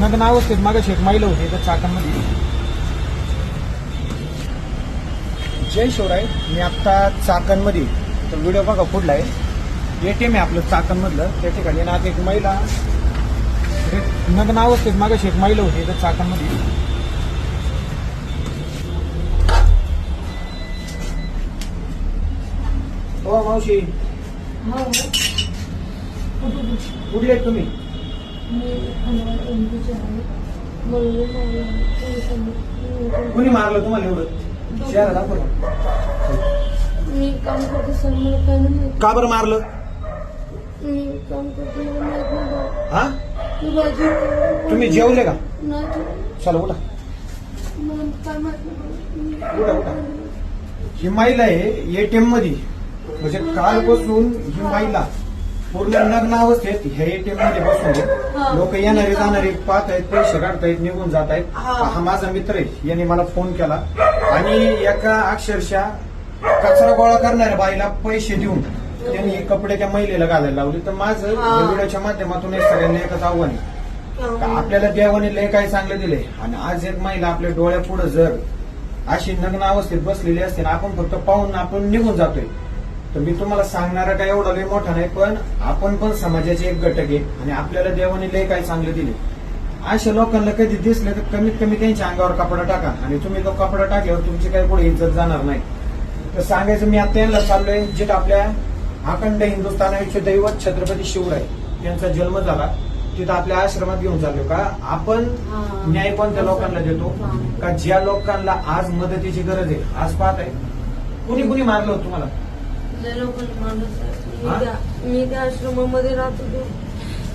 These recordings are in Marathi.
नग्न अवस्थेत मागे शेत माहिलं होते तर चाकांमध्ये जय शिवराय मी आत्ता चाकणमध्ये तर व्हिडिओ बघा पुढला आहे. एटीएम आहे आपलं चाकणमधलं. त्या ठिकाणी ना एक महिला. नग्न अवस्थेत मागे शेत माहिलं होते तर चाकणमध्ये. हो मावशी. हो. कुठले आहेत तुम्ही? कुणी मारलं तुम्हाला एवढं? शहरात दाखव. मी काम करते सर मला काय नाही का बरं मारलं? मी काम करते मला माहीत नाही बा. हा? मी तुम्ही जेवले का? नाही चला उठा. मला काय माहीत नाही बा. उठा उठा. ही महिला आहे एटीएममध्ये. म्हणजे कालपासून ही महिला पूर्ण नग्न अवस्थेत ह्या एटीएममध्ये बसून. लोक येणारे जाणारे पाहत आहेत पैसे काढतायत निघून जात आहेत हा. माझा मित्र आहे. याने मला फोन केला. आणि एका अक्षरशः कचरा गोळा करणाऱ्या बाईला पैसे देऊन त्यांनी कपडे त्या महिलेला घालायला लावले. तर माझं व्हिडिओच्या माध्यमातून सगळ्यांना एकच आव्हान आहे. आपल्याला देवाने लय काय चांगलं दिले आणि आज एक महिला आपल्या डोळ्यापुढे जर अशी नग्न अवस्थेत बसलेली असते ना आपण फक्त पाहून आपण निघून जातोय. तर मी तुम्हाला सांगणारा काय एवढा लय मोठा नाही पण आपण पण समाजाचे एक घटक आहे आणि आपल्याला देवाने लय काय चांगले दिले अशा लोकांना कधी दिसले तर कमीत कमी त्यांच्या अंगावर कपडा टाका आणि तुम्ही तो कपडा टाकल्यावर तुमची काही पुढे इज्जत जाणार नाही. तर सांगायचं मी आता यांना चाललोय जिथं आपल्या अखंड हिंदुस्थानाचे दैवत छत्रपती शिवराय यांचा जन्म झाला तिथं आपल्या आश्रमात घेऊन चाललो का? आपण. न्याय पण त्या लोकांना देतो. का ज्या लोकांना आज मदतीची गरज आहे आज पाहत आहे कुणी कुणी मारलं तुम्हाला? मी हा? त्या- मी त्या आश्रमामध्ये राहत होतो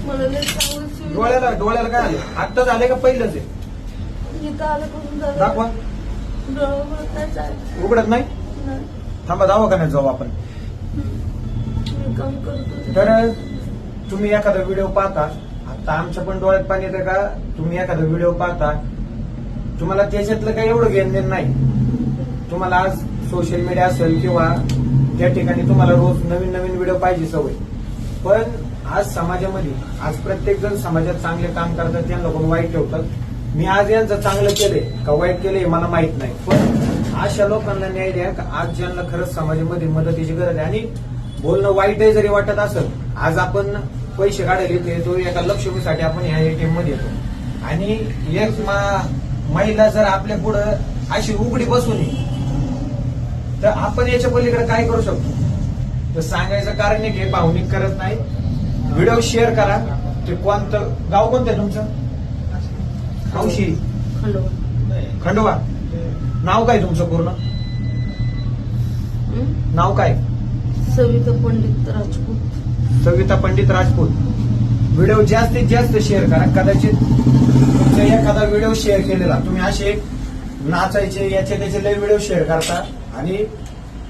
मला लय चांगलं शिव- डोळ्याला डोळ्याला काय आलं आत्ता झाले का पहिलंच आहे? इथं आल्यापासून झालं? दाखवा. डोळ्यावर काय चाललं उघडत नाही? नाही. थांबा दवाखान्यात जाऊ आपण. मी काम करत. होते तर तुम्ही एखादा व्हिडिओ पाहता. आता आमच्या पण डोळ्यात पाणी येतं का? तुम्ही एखादा व्हिडिओ पाहता. तुम्हाला त्याच्यातलं काही एवढं घेणं देणं नाही. तुम्हाला आज सोशल मीडिया असेल किंवा त्या ठिकाणी तुम्हाला रोज नवीन नवीन व्हिडिओ पाहिजे सवय. पण आज समाजामध्ये आज प्रत्येक जण समाजात चांगले काम करतात त्यांना कोण वाईट ठेवतात. मी आज यांचं चांगलं केलंय का वाईट केलंय मला माहीत नाही. पण अशा लोकांना न्याय द्या का आज ज्यांना खरंच समाजामध्ये मदतीची गरज आहे. आणि बोलणं वाईटही जरी वाटत असेल आज आपण पैसे काढायला येतो येतो एका लक्ष्मीसाठी आपण ह्या एटीएममध्ये येतो. आणि एक मा- महिला जर आपल्या पुढं अशी उघडी बसून तर आपण याच्या पलीकडे काय करू शकतो? तर सांगायचं कारण नाही की भावनिक करत नाही. व्हिडिओ शेअर करा. ते कोणतं गाव कोणतं आहे तुमचं? हौशी खंडोबा. नाव काय तुमचं पूर्ण? हं? नाव काय? सविता पंडित राजपूत. सविता पंडित राजपूत. व्हिडिओ जास्तीत जास्त शेअर करा. कदाचित तुमचा एखादा व्हिडिओ शेअर केलेला. तुम्ही असे नाचायचे याचे त्याचे लय व्हिडिओ शेअर करतात. आणि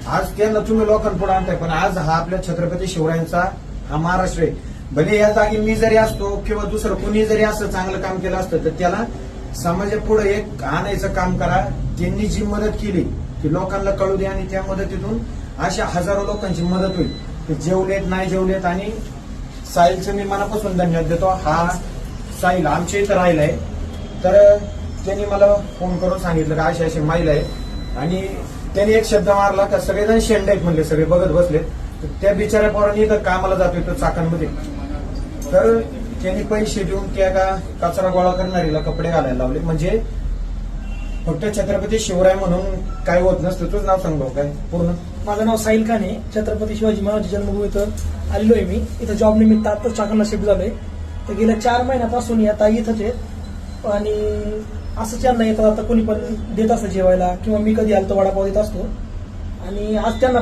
आज त्यांना तुम्ही लोकांपुढे आणताय पण आज हा आपल्या छत्रपती शिवरायांचा हा महाराष्ट्र आहे. भले या जागी मी जरी असतो किंवा दुसरं कुणी जरी असं चांगलं काम केलं असतं तर त्याला समाजापुढे एक आणायचं काम करा. त्यांनी जी मदत केली ती लोकांना कळू द्या आणि त्या मदतीतून अशा हजारो लोकांची मदत होईल. जेवलेत नाही जेवलेत आणि साहिलचं मी मनापासून धन्यवाद देतो. हा साहिल आमच्या इथं राहिलाय. तर त्यांनी मला फोन करून सांगितलं का अशी अशी माईल आहे. आणि त्यांनी एक शब्द मारला का सगळेजण शेंड आहेत म्हणले सगळे बघत बसले. तर त्या बिचाऱ्या पोरांनी इथं कामाला जातोय तो चाकांमध्ये. तर त्यांनी पैसे देऊन त्या का कचरा गोळा करणारीला कपडे घालायला लावले. म्हणजे फक्त छत्रपती शिवराय म्हणून काय होत नसतं. तुझं नाव सांग भाऊ काय? पूर्ण. माझं नाव साहिल खाने छत्रपती शिवाजी महाराज जन्मभूमी इथं आलेलो आहे मी. इथं जॉब निमित्त आता चाकणला शिफ्ट झालोय. तर गेल्या चार महिन्यापासून या ताई इथंच आहेत. आणि असं त्यांना येतात आता कोणी पण देत असतं जेवायला किंवा मी कधी आलो तर वडापाव देत असतो. आणि आज त्यांना